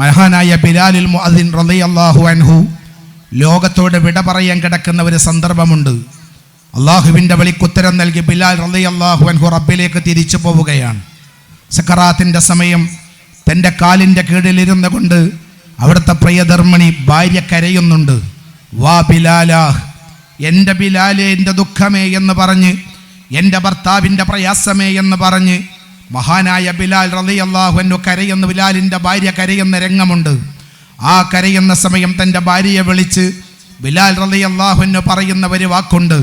മഹാനായ ബിലാലിൽ മുഅദ്ദിൻ റളിയല്ലാഹു അൻഹു ലോകത്തോട് വിട പറയാൻ കിടക്കുന്ന ഒരു സന്ദർഭമുണ്ട്. അള്ളാഹുവിന്റെ വിളിക്കുത്തരം നൽകി ബിലാൽ റളിയല്ലാഹു അൻഹു റബ്ബിലേക്ക് തിരിച്ചു പോവുകയാണ്. സക്കറാത്തിന്റെ സമയം തന്റെ കാലിന്റെ കീഴിലിരുന്നു കൊണ്ട് അവിടുത്തെ പ്രിയധർമ്മിണി ഭാര്യ കരയുന്നുണ്ട്. വാ ബിലാലാഹ് എന്റെ ബിലാലെ എന്റെ ദുഃഖമേ എന്ന് പറഞ്ഞ് എന്റെ ഭർത്താവിന്റെ പ്രയാസമേ എന്ന് പറഞ്ഞ് മഹാനായ ബിലാൽ റളിയല്ലാഹു കരയുന്ന ബിലാലിന്റെ ഭാര്യ കരയുന്ന രംഗമുണ്ട്. ആ കരയുന്ന സമയം തന്റെ ഭാര്യയെ വിളിച്ച് ബിലാൽ റളിയല്ലാഹു പറയുന്ന ഒരു വാക്കുണ്ട്.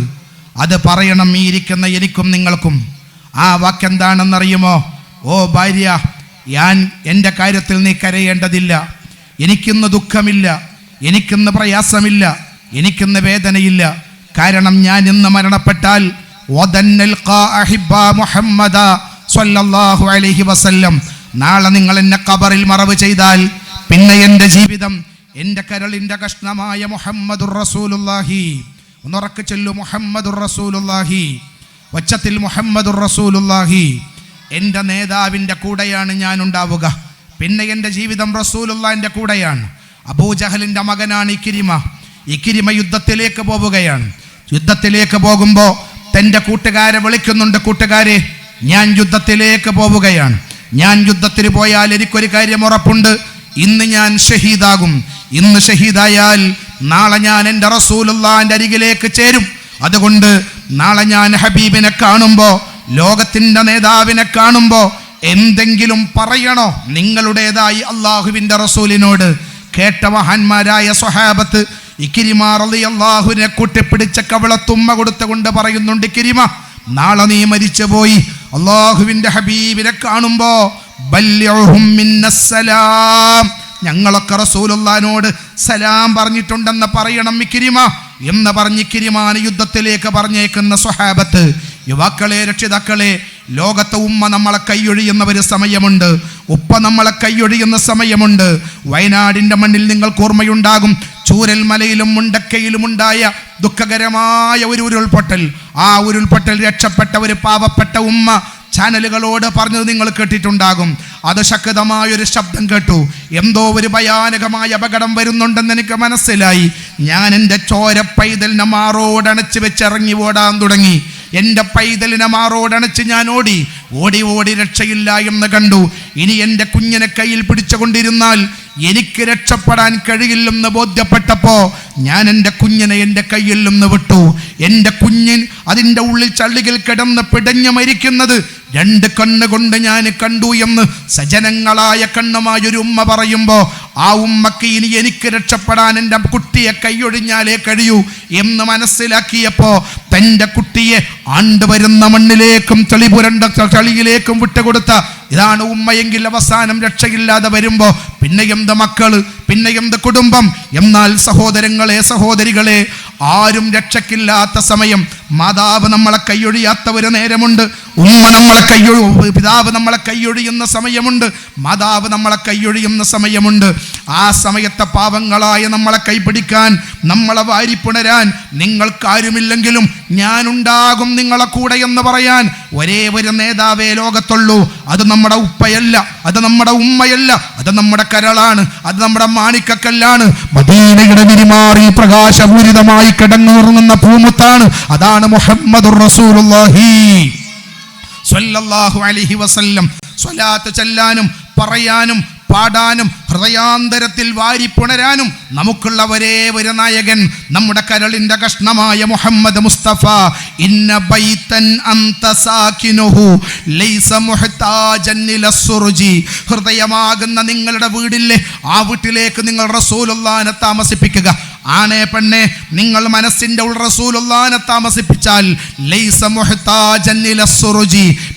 അത് പറയണം ഈ ഇരിക്കുന്ന എനിക്കും നിങ്ങൾക്കും. ആ വാക്കെന്താണെന്നറിയുമോ? ഓ ഭാര്യ ഞാൻ എന്റെ കാര്യത്തിൽ നീ കരയേണ്ടതില്ല. എനിക്കിന്ന് ദുഃഖമില്ല എനിക്കിന്ന് പ്രയാസമില്ല എനിക്കിന്ന് വേദനയില്ല. കാരണം ഞാൻ ഇന്ന് മരണപ്പെട്ടാൽ മുഹമ്മദ സ്വല്ലല്ലാഹു അലൈഹി വസല്ലം നാളെ നിങ്ങൾ എന്നെ കബറിൽ മറവ് ചെയ്താൽ പിന്നെ എന്റെ ജീവിതം എന്റെ കരളിന്റെ കഷ്ണമായ മുഹമ്മദുർ റസൂലുല്ലാഹി ഒന്നുറക്ക് ചൊല്ലു മുഹമ്മദുർ റസൂലുല്ലാഹി ഒച്ചത്തിൽ മുഹമ്മദുർ റസൂലുല്ലാഹി എന്റെ നേതാവിന്റെ കൂടെയാണ് ഞാൻ ഉണ്ടാവുക. പിന്നെ എന്റെ ജീവിതം റസൂലുള്ളാന്റെ കൂടെയാണ്. അബൂജഹലിന്റെ മകനാണ് ഇക്കിരിമ. ഇക്കിരിമ യുദ്ധത്തിലേക്ക് പോവുകയാണ്. യുദ്ധത്തിലേക്ക് പോകുമ്പോൾ തന്റെ കൂട്ടുകാരെ വിളിക്കുന്നുണ്ട് കൂട്ടുകാരെ. ഞാൻ യുദ്ധത്തിലേക്ക് പോവുകയാണ്. ഞാൻ യുദ്ധത്തിന് പോയാൽ എനിക്കൊരു കാര്യം ഉറപ്പുണ്ട്. ഇന്ന് ഞാൻ ഷഹീദാകും. ഇന്ന് ഷഹീദായാൽ നാളെ ഞാൻ എന്റെ റസൂലുള്ളാന്റെ അരികിലേക്ക് ചേരും. അതുകൊണ്ട് നാളെ ഞാൻ ഹബീബിനെ കാണുമ്പോൾ ലോകത്തിന്റെ നേതാവിനെ കാണുമ്പോൾ എന്തെങ്കിലും പറയണോ? നിങ്ങളുടേതായി അള്ളാഹുവിന്റെ റസൂലിനോട് കേട്ട മഹാന്മാരായ സ്വഹാബത്ത് ഇക്കിരിമാർ അള്ളാഹുവിനെ കൂട്ടിപ്പിടിച്ച കവിളത്തുമ്മ കൊടുത്തുകൊണ്ട് പറയുന്നുണ്ട് ഇക്കിരിമ നാളെ നീ മരിച്ചു പോയി അള്ളാഹുവിന്റെ ഹബീബിനെ കാണുമ്പോ ബല്യഉഹും മിന്നസ്സലാം. ഞങ്ങളൊക്കെ റസൂലുള്ളാനോട് സലാം പറഞ്ഞിട്ടുണ്ടെന്ന് പറയണം ഇക്കിരിമ എന്ന് പറഞ്ഞ് ഇക്കിരിമാന് യുദ്ധത്തിലേക്ക് പറഞ്ഞേക്കുന്ന സ്വഹാബത്ത് യുവാക്കളെ രക്ഷിതാക്കളെ ലോകത്തെ ഉമ്മ നമ്മളെ കൈയൊഴിയുന്ന ഒരു സമയമുണ്ട്. ഉപ്പ നമ്മളെ കൈയൊഴിയുന്ന സമയമുണ്ട്. വയനാടിന്റെ മണ്ണിൽ നിങ്ങൾക്ക് ഓർമ്മയുണ്ടാകും. ചൂരൽ മലയിലും മുണ്ടക്കയിലും ഉണ്ടായ ദുഃഖകരമായ ഒരു ഉരുൾപൊട്ടൽ. ആ ഉരുൾപൊട്ടൽ രക്ഷപ്പെട്ട ഒരു പാവപ്പെട്ട ഉമ്മ ചാനലുകളോട് പറഞ്ഞത് നിങ്ങൾ കേട്ടിട്ടുണ്ടാകും. അത് ശക്തമായൊരു ശബ്ദം കേട്ടു. എന്തോ ഒരു ഭയാനകമായ അപകടം വരുന്നുണ്ടെന്ന് എനിക്ക് മനസ്സിലായി. ഞാൻ എന്റെ ചോര പൈതലിനെ മാറോടണച്ച് വെച്ച് ഇറങ്ങി ഓടാൻ തുടങ്ങി. എന്റെ പൈതലിനെ മാറോടണച്ച് ഞാൻ ഓടി. ഓടി ഓടി രക്ഷയില്ല എന്ന് കണ്ടു. ഇനി എന്റെ കുഞ്ഞിനെ കയ്യിൽ പിടിച്ചുകൊണ്ടിരുന്നാൽ എനിക്ക് രക്ഷപ്പെടാൻ കഴിയില്ലെന്ന് ബോധ്യപ്പെട്ടപ്പോൾ ഞാൻ എന്റെ കുഞ്ഞിനെ എന്റെ കയ്യിൽ നിന്ന് വിട്ടു. എന്റെ കുഞ്ഞിൻ അതിന്റെ ഉള്ളിൽ ചള്ളികൾ കിടന്ന് പിടഞ്ഞു മരിക്കുന്നത് രണ്ട് കണ്ണുകൊണ്ട് ഞാൻ കണ്ടു എന്ന് സജനങ്ങളായ കണ്ണുമായൊരു ഉമ്മ പറയുമ്പോൾ ആ ഉമ്മക്ക് ഇനി എനിക്ക് രക്ഷപ്പെടാൻ എന്റെ കുട്ടിയെ കൈയൊഴിഞ്ഞാലേ കഴിയൂ എന്ന് മനസ്സിലാക്കിയപ്പോൾ തന്റെ കുട്ടിയെ ആണ്ടുവരുന്ന മണ്ണിലേക്കും തെളിപുരണ്ട ചളിയിലേക്കും വിട്ടുകൊടുത്ത ഇതാണ് ഉമ്മയെങ്കിൽ അവസാനം രക്ഷയില്ലാതെ വരുമ്പോൾ പിന്നെ എന്ത് മക്കൾ? പിന്നെ എന്ത് കുടുംബം? എന്നാൽ സഹോദരങ്ങളെ സഹോദരികളെ ആരും രക്ഷക്കില്ലാത്ത സമയം മാതാവ് നമ്മളെ കൈയൊഴിയാത്ത ഒരു നേരമുണ്ട്. ഉമ്മ നമ്മളെ കൈയൊഴി പിതാവ് നമ്മളെ കൈയൊഴിയുന്ന സമയമുണ്ട്. മാതാവ് നമ്മളെ കൈയൊഴിയുന്ന സമയമുണ്ട്. ആ സമയത്തെ പാവങ്ങളായ നമ്മളെ കൈപിടിക്കാൻ നമ്മളെ വാരിപ്പുണരാൻ നിങ്ങൾക്കാരുമില്ലെങ്കിലും ഞാനുണ്ടാകും നിങ്ങളെ കൂടെ എന്ന് പറയാൻ ഒരേ ഒരു നേതാവേ ലോകത്തുള്ളൂ. അത് നമ്മുടെ ഉപ്പയല്ല അത് നമ്മുടെ ഉമ്മയല്ല അത് നമ്മുടെ കരളാണ് അത് നമ്മുടെ മാണിക്കക്കല്ലാണ്. മദീനയുടെ വിരിമാറി പ്രകാശപൂരിതമായി കിടന്നുറങ്ങുന്ന പൂമുത്താണ്. അതാണ് മുഹമ്മദ് റസൂലുള്ളാഹി. സ്വല്ലല്ലാഹു അലൈഹി വസല്ലം. സ്വലാത്ത് ചെല്ലാനും പറയാനും പാടാനും ഹൃദയാന്തരത്തിൽ വാരിപ്പുണരാനും നമുക്കുള്ള ഒരേ ഒരു നായകൻ നമ്മുടെ കരളിന്റെ കഷ്ണമായ മുഹമ്മദ് മുസ്തഫ. ഇന്ന ബൈതൻ അന്ത സാകിനുഹു ലൈസ മുഹ്താജൻ ഇല ഹൃദയമാകുന്ന നിങ്ങളുടെ വീടില്ലേ ആ വീട്ടിലേക്ക് നിങ്ങൾ റസൂലുള്ളാനെ താമസിപ്പിക്കുക. ആണേ പെണ്ണെ നിങ്ങൾ മനസ്സിന്റെ റസൂലുള്ളാനെ താമസിപ്പിച്ചാൽ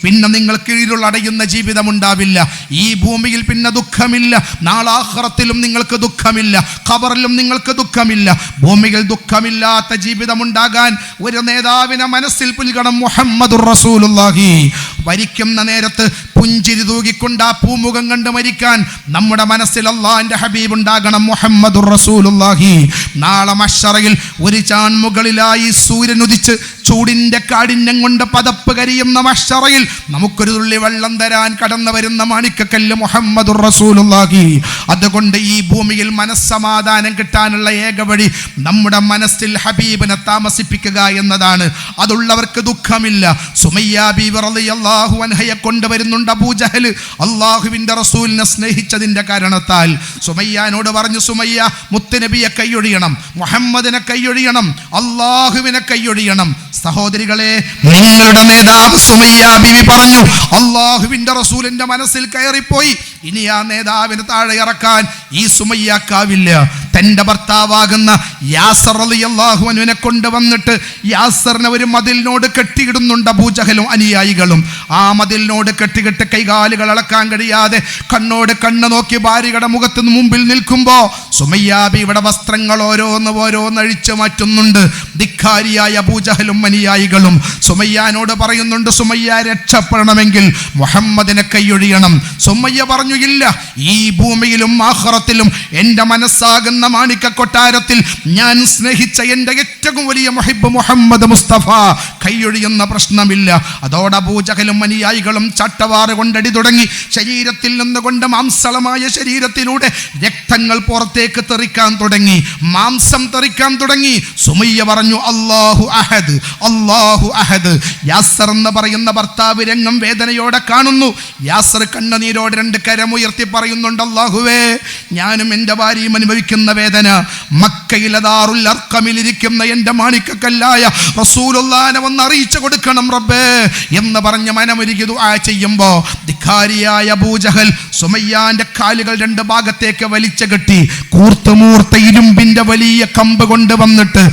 പിന്നെ നിങ്ങൾ കീഴിലുള്ള അടയുന്ന ജീവിതം ഉണ്ടാവില്ല ഈ ഭൂമിയിൽ പിന്നെ ദുഃഖമില്ല. നാളാഹ്റത്തിലും നിങ്ങൾക്ക് ദുഃഖമില്ല. ഖബറിലും നിങ്ങൾക്ക് ദുഃഖമില്ല. ഭൂമിയിൽ ദുഃഖമില്ലാത്ത ജീവിതമുണ്ടാകാൻ ഒരു നേതാവിനെ മനസ്സിൽ പുൽകണം മുഹമ്മദുർ റസൂലുള്ളാഹി. മരിക്കുന്ന നേരത്ത് പുഞ്ചിരി തൂകിക്കൊണ്ട് ആ പൂമുഖം കണ്ട് മരിക്കാൻ നമ്മുടെ മനസ്സിൽ അള്ളാഹിന്റെ ഹബീബ് ഉണ്ടാകണം മുഹമ്മദുർ റസൂലുള്ളാഹി. നാളെ മഷറയിൽ ഒരു ചാൻമുകളിലായി സൂര്യൻ ഉദിച്ച് ചൂടിന്റെ കാഠിന്യം കൊണ്ട് പതപ്പ് കരിയുന്ന മഷറയിൽ നമുക്കൊരു തുള്ളി വെള്ളം തരാൻ കടന്നു വരുന്ന മാണിക്കക്കല്ല് മുഹമ്മദ് റസൂലുള്ളാഹി. അതുകൊണ്ട് ഈ ഭൂമിയിൽ മനസ്സമാധാനം കിട്ടാനുള്ള ഏക വഴി നമ്മുടെ മനസ്സിൽ ഹബീബിനെ താമസിപ്പിക്കുക എന്നതാണ്. അതുള്ളവർക്ക് ദുഃഖമില്ല. സുമയ്യ അൻഹയെ കൊണ്ടുവരുന്നുണ്ട് അബൂജഹൽ. അള്ളാഹുവിന്റെ റസൂലിനെ സ്നേഹിച്ചതിന്റെ കാരണത്താൽ. സുമയ്യാനോട് പറഞ്ഞു സുമയ്യ മുത്തനബിയെ കൈയൊഴിയണം. മുഹമ്മദിനെ കൈയൊഴിയണം. അള്ളാഹുവിനെ കൈയൊഴിയണം. സഹോദരികളെ നിങ്ങളുടെ നേതാവ് സുമയ്യ ബിവി പറഞ്ഞു അള്ളാഹുവിന്റെ റസൂലിന്റെ മനസ്സിൽ കയറിപ്പോയി. ഇനി ആ നേതാവിന് താഴെ ഇറക്കാൻ ഈ സുമയ്യാക്കാവില്ല. തന്റെ ഭർത്താവാകുന്ന യാസർ റളിയല്ലാഹു അള്ളാഹുവിനെ കൊണ്ടുവന്നിട്ട് യാസറിനെ ഒരു മതിലിനോട് കെട്ടിയിടുന്നുണ്ട് അബൂജഹലും അനുയായികളും. ആ മതിലിനോട് കെട്ടിക്കിട്ട് കൈകാലുകൾ അളക്കാൻ കഴിയാതെ കണ്ണോട് കണ്ണ് നോക്കി ഭാര്യയുടെ മുഖത്തിന് മുമ്പിൽ നിൽക്കുമ്പോ സുമയ്യാബി ഇവിടെ വസ്ത്രങ്ങൾ ഓരോന്ന് ഓരോന്ന് അഴിച്ചു മാറ്റുന്നുണ്ട്. ധിക്കാരിയായ അബൂജഹലും അനുയായികളും സുമയ്യാനോട് പറയുന്നുണ്ട് സുമയ്യ രക്ഷപ്പെടണമെങ്കിൽ മുഹമ്മദിനെ കൈയൊഴിയണം. സുമയ്യ പറഞ്ഞു ഇല്ല ഈ ഭൂമിയിലും ആഹ്റത്തിലും എന്റെ മനസ്സാകുന്ന മാണിക്ക കൊട്ടാരത്തിൽ ഞാൻ സ്നേഹിച്ച എന്റെ ഏറ്റവും വലിയ മുഹിബ് മുഹമ്മദ് മുസ്തഫ കൈയൊഴിയുന്ന പ്രശ്നമില്ല. അതോടെ അബൂജഹലും അനുയായികളും ചട്ടവാറ് കൊണ്ടടി തുടങ്ങി. ശരീരത്തിൽ നിന്നുകൊണ്ട് മാംസളമായ ശരീരത്തിലൂടെ രക്തങ്ങൾ പുറത്തേക്ക് തെറിക്കാൻ തുടങ്ങി. മാംസം തെറിക്കാൻ തുടങ്ങി. സുമയ്യ പറഞ്ഞു അള്ളാഹു അഹദ് അള്ളാഹു അഹദ്. യാസർ എന്ന് പറയുന്ന ഭർത്താവ് രംഗം വേദനയോടെ കാണുന്നു. യാസർ കണ്ണുനീരോടെ രണ്ട് കരമുയർത്തി പറയുന്നുണ്ട് അള്ളാഹുവേ ഞാനും എന്റെ ഭാര്യയും അനുഭവിക്കുന്ന വേദന. മക്കയിലതാറുൽ അർക്കമിലിരിക്കുന്ന എന്റെ മാണിക്കക്കല്ലായ റസൂലുള്ളാനെ ഒന്ന് അറിയിച്ചു കൊടുക്കണം റബ്ബേ എന്ന് പറഞ്ഞ് മനമൊരുക്കി ആ ചെയ്യുമ്പോൾ ധിക്കാരിയായ അബൂജഹൽ സുമയ്യാന്റെ കാലുകൾ രണ്ട് ഭാഗത്തേക്ക് വലിച്ചു കെട്ടി കൂർത്തുമൂർത്ത ഇരുമ്പിന്റെ വലിയ കമ്പ് കൊണ്ട് വന്നിട്ട്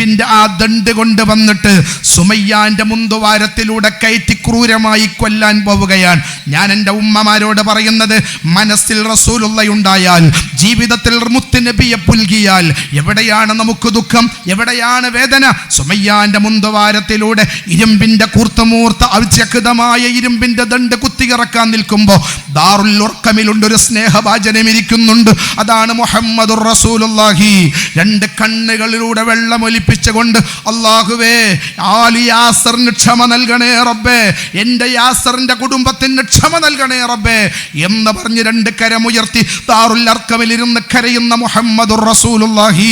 ഇരുമ്പിന്റെ ആ ദണ്ട് കൊണ്ട് വന്നിട്ട് സുമയ്യാന്റെ മുന്തുവാരത്തിലൂടെ കയറ്റി ക്രൂരമായി കൊല്ലാൻ പോവുകയാണ്. ഞാൻ എന്റെ ഉമ്മമാരോട് പറയുന്നത് മനസ്സിൽ റസൂലുള്ളയുണ്ടായാൽ ജീവിതത്തിൽ മുത്തുനബിയെ പുൽകിയാൽ എവിടെയാണ് നമുക്ക് ദുഃഖം? എവിടെയാണ് വേദന? സുമയ്യാന്റെ മുന്തുവാരത്തിലൂടെ ഇരുമ്പിന്റെ കൂർത്തമൂർത്ത അവ്യക്തമായ ഇരുമ്പിന്റെ ദണ്ട് കുത്തിയിറക്കാൻ നിൽക്കുമ്പോൾ ദാറുൽ ഉർക്കമിലുണ്ട് ഒരു സ്നേഹവാചനം ഇരിക്കുന്നുണ്ട് അതാണ് മുഹമ്മദ് റസൂലുള്ളാഹി. രണ്ട് കണ്ണുകളിലൂടെ വെള്ളമൊലിപ്പിച്ചുകൊണ്ട് അള്ളാഹുവേ ആലി യാസറിന് ക്ഷമ നൽകണേ റബ്ബേ എന്റെ യാസറിന്റെ കുടുംബത്തിന് ക്ഷമ നൽകണേ റബ്ബേ എന്ന് പറഞ്ഞ് രണ്ട് കരമുയർത്തി താറുൽ അർക്കമിലിരുന്ന് കരയുന്ന മുഹമ്മദ് റസൂലുള്ളാഹി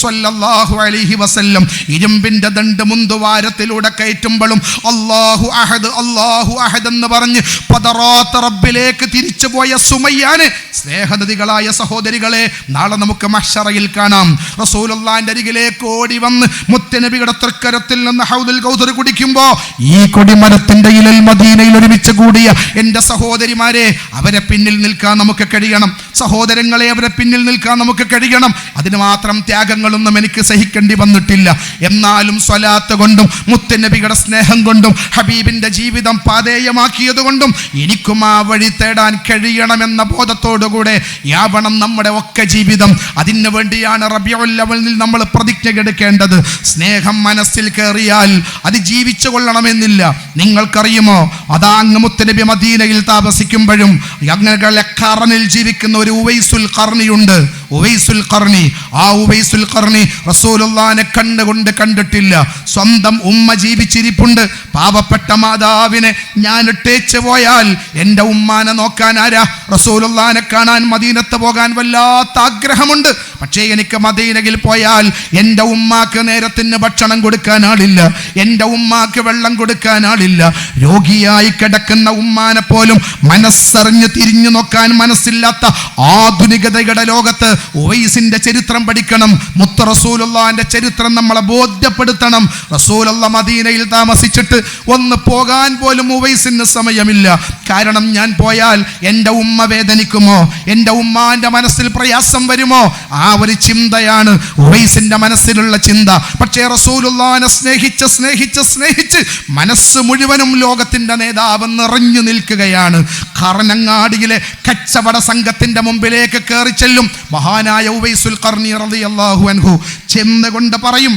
സ്വല്ലല്ലാഹു അലൈഹി വസല്ലം ഇരുമ്പിന്റെ ദണ്ട് മുന്തുവാരത്തിലൂടെ കയറ്റുമ്പോഴും അള്ളാഹു അഹദ് അള്ളാഹു അഹദ് എന്ന് പറഞ്ഞ് പതറാത്ത റബ്ബിലേക്ക് തിരിച്ചു പോയ സുമയ്യാന് സ്നേഹനദികളായ സഹോദരികളെ നാളെ നമുക്ക് മഷറയിൽ കാണാം. റസൂലുള്ളാന്റെ അരികിലേക്ക് ഓടി വന്ന് മുത്തനബിയുടെ തൃക്കരത്തിൽ നിന്ന് ഹൗദുൽ കൗതർ കുടിക്കുമ്പോ ഈ കൊടിമരത്തിന്റെ ഇലൽ മദീനയിൽ ഒരുമിച്ച് കൂടിയ എന്റെ സഹോദരിമാരെ അവരെ പിന്നിൽ നിൽക്കാൻ നമുക്ക് കഴിയണം. സഹോദരങ്ങളെ അവരെ പിന്നിൽ നിൽക്കാൻ നമുക്ക് കഴിയണം. അതിന് മാത്രം ത്യാഗങ്ങളൊന്നും എനിക്ക് സഹിക്കേണ്ടി വന്നിട്ടില്ല. എന്നാലും സ്വലാത്ത് കൊണ്ടും മുത്തനബിയുടെ സ്നേഹം കൊണ്ടും ഹബീബിന്റെ ജീവിതം പാതേയമാക്കിയത് കൊണ്ടും എനിക്കും ആ വഴി തേടാൻ കഴിയണമെന്ന ബോധത്തോടുകൂടെ യാവണം നമ്മുടെ ഒക്കെ ജീവിതം. അതിനു വേണ്ടിയാണ് റബിയുല്ലവലിൽ നമ്മൾ പ്രതിജ്ഞ എടുക്കേണ്ടത്. സ്നേഹം മനസ്സിൽ കയറിയാൽ അത് ജീവിച്ചു കൊള്ളണമെന്നില്ല. നിങ്ങൾക്കറിയുമോ? അതാ അങ്ങ് മുത്തനബി മദീനയിൽ താമസിക്കുമ്പോഴും അങ്ങനെ ജീവിക്കുന്ന ഒരു ഉവൈസുൽ കർണിയുണ്ട് ഉവൈസുൽ കർണി ആ ഉവൈസുൽ കർണി റസൂലുള്ളാനെ കണ്ടുകൊണ്ട് കണ്ടിട്ടില്ല. സ്വന്തം ഉമ്മ ജീവിച്ചിരിപ്പുണ്ട്. പാവപ്പെട്ട മാതാവിനെ ഞാൻ ഇട്ടേച്ച് പോയാൽ എന്റെ ഉമ്മാനെ നോക്കാൻ ആരാ? റസൂലുള്ളാനെ കാണാൻ മദീനത്ത് പോകാൻ വല്ലാത്ത ആഗ്രഹമുണ്ട്. പക്ഷേ എനിക്ക് മദീനയിൽ പോയാൽ എന്റെ ഉമ്മാക്ക് നേരത്തിന് ഭക്ഷണം കൊടുക്കാൻ ആളില്ല. എന്റെ ഉമ്മാക്ക് വെള്ളം കൊടുക്കാൻ ആളില്ല. രോഗിയായി കിടക്കുന്ന ഉമ്മാനെ പോലും മനസ്സറിഞ്ഞ് തിരിഞ്ഞു നോക്കാൻ മനസ്സില്ലാത്ത ആധുനികതയുടെ ലോകത്ത് ഉവൈസിന്റെ ചരിത്രം പഠിക്കണം. മുത്ത റസൂലുള്ളാന്റെ ചരിത്രം നമ്മളെ ബോധ്യപ്പെടുത്തണം. റസൂലുള്ള മദീനയിൽ താമസിച്ചിട്ട് ഒന്ന് പോകാൻ പോലും ഉവൈസിന് സമയമില്ല. കാരണം ഞാൻ പോയാൽ എന്റെ ഉമ്മ വേദനിക്കുമോ? എന്റെ ഉമ്മാന്റെ മനസ്സിൽ പ്രയാസം വരുമോ? ആ ഒരു ചിന്തയാണ് ഉവൈസിന്റെ മനസ്സിലുള്ള ചിന്ത. പക്ഷേ റസൂലുള്ളാനെ സ്നേഹിച്ച് സ്നേഹിച്ച് സ്നേഹിച്ച് മനസ്സ് മുഴുവനും ലോകത്തിന്റെ നേതാവ് നിറഞ്ഞു നിൽക്കുകയാണ്. കറനങ്ങാടിയിലെ കച്ചവട സംഘത്തിന്റെ മുമ്പിലേക്ക് കയറി ചെല്ലും. മഹാനായ ഉവൈസുൽ കർണി റളിയല്ലാഹു അൻഹു ചെന്നുകൊണ്ട് പറയും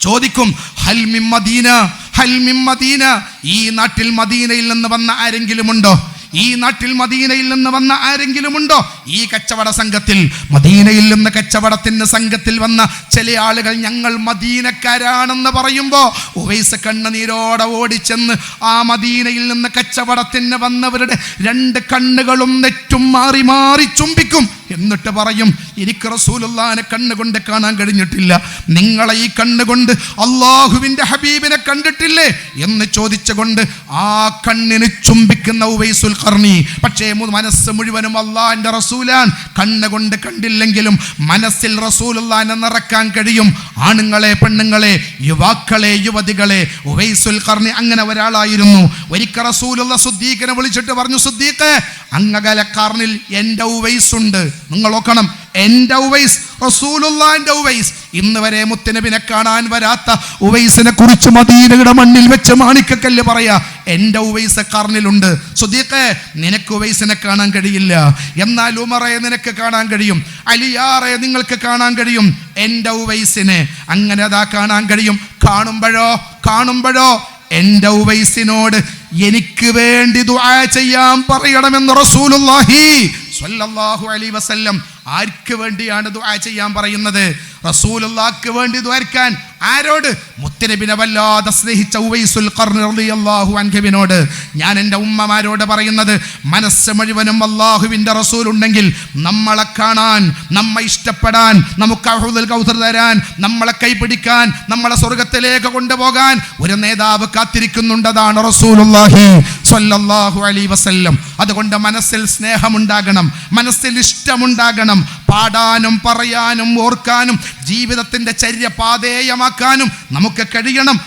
ചോദിക്കും ഹൽമിം മദീന ഹൽമിം മദീന ഈ നാട്ടിൽ മദീനയിൽ നിന്ന് വന്ന ആരെങ്കിലും ഉണ്ടോ ഈ നാട്ടിൽ മദീനയിൽ നിന്ന് വന്ന ആരെങ്കിലും ഉണ്ടോ ഈ കച്ചവട സംഘത്തിൽ മദീനയിൽ നിന്ന് കച്ചവടത്തിന് സംഘത്തിൽ വന്ന ചില ആളുകൾ ഞങ്ങൾ മദീനക്കാരാണെന്ന് പറയുമ്പോൾ ഉവൈസ് കണ്ണുനീരോടെ ഓടിച്ചെന്ന് ആ മദീനയിൽ നിന്ന് കച്ചവടത്തിന് വന്നവരുടെ രണ്ട് കണ്ണുകളും നെറ്റും മാറി മാറി ചുംബിക്കും. എന്നിട്ട് പറയും എനിക്ക് റസൂലുള്ളാനെ കണ്ണുകൊണ്ട് കാണാൻ കഴിഞ്ഞിട്ടില്ല. നിങ്ങളെ ഈ കണ്ണുകൊണ്ട് അള്ളാഹുവിന്റെ ഹബീബിനെ കണ്ടിട്ടില്ലേ എന്ന് ചോദിച്ചുകൊണ്ട് ആ കണ്ണിന് ചുംബിക്കുന്ന ഉവൈസുൽ കർണി പക്ഷേ മനസ്സ് മുഴുവനും അള്ളാഹിന്റെ റസൂലാൻ കണ്ണുകൊണ്ട് കണ്ടില്ലെങ്കിലും മനസ്സിൽ റസൂലുള്ളാനെ നിറക്കാൻ കഴിയും. ആണുങ്ങളെ പെണ്ണുങ്ങളെ യുവാക്കളെ യുവതികളെ ഉവൈസുൽ കർണി അങ്ങനെ ഒരാളായിരുന്നു. ഒരിക്കൽ റസൂലുള്ള സുദ്ദീഖിനെ വിളിച്ചിട്ട് പറഞ്ഞു സുദ്ദീഖ് അങ്ങകലക്കാർണിൽ കർണിൽ എന്റെ ഉവൈസ് ഉണ്ട് നിങ്ങൾ നോക്കണം എന്റെ ഉവൈസ് റസൂലുള്ളാന്റെ ഉവൈസ്. ഇന്ന് വരെ മുത്തനബിനെ കാണാൻ വരാത്ത ഉവൈസിനെ കുറിച്ച് മദീനയുടെ മണ്ണിൽ വെച്ച് മാണിക്കക്കല്ല് പറയാ എന്റെ ഉവൈസ് കർണിലുണ്ട്. സുദീഖേ നിനക്ക് ഉവൈസിനെ കാണാൻ കഴിയില്ല. എന്നാൽ ഉമറയെ നിനക്ക് കാണാൻ കഴിയും. അലിയാറെ നിങ്ങൾക്ക് കാണാൻ കഴിയും. എന്റെ ഉവൈസിനെ അങ്ങനെ അതാ കാണാൻ കഴിയും. കാണുമ്പോഴോ കാണുമ്പോഴോ എന്റെ ഉവൈസിനോട് എനിക്ക് വേണ്ടി ദുആ ചെയ്യാൻ പറയണമെന്ന് റസൂലുള്ളാഹി സ്വല്ലല്ലാഹു അലൈഹി വസല്ലം ആർക്ക് വേണ്ടിയാണ് ദുആ ചെയ്യാൻ പറയുന്നത്? റസൂലുള്ളാക്ക് വേണ്ടി ദ്വാരിക്കാൻ ആരോട്? മുത്തനബിനെ വല്ലാതെ സ്നേഹിച്ച ഉവൈസുൽ റളിയല്ലാഹു അൻഹുവിനോട്. ഞാൻ എന്റെ ഉമ്മമാരോട് പറയുന്നത് മനസ്സ് മുഴുവനും അള്ളാഹുവിന്റെ റസൂൽ ഉണ്ടെങ്കിൽ നമ്മളെ കാണാൻ നമ്മെ ഇഷ്ടപ്പെടാൻ നമുക്ക് അഹുദുൽ കൗസർ തരാൻ നമ്മളെ കൈപിടിക്കാൻ നമ്മളെ സ്വർഗത്തിലേക്ക് കൊണ്ടുപോകാൻ ഒരു നേതാവ് കാത്തിരിക്കുന്നുണ്ടതാണ് റസൂലുള്ളാഹി സ്വല്ലല്ലാഹു അലൈഹി വസല്ലം. അതുകൊണ്ട് മനസ്സിൽ സ്നേഹമുണ്ടാകണം മനസ്സിൽ ഇഷ്ടമുണ്ടാകണം. പാടാനും പറയാനും ഓർക്കാനും ജീവിതത്തിന്റെ ചര്യ പാതേയമാക്കാനും നമുക്ക് കഴിയണം.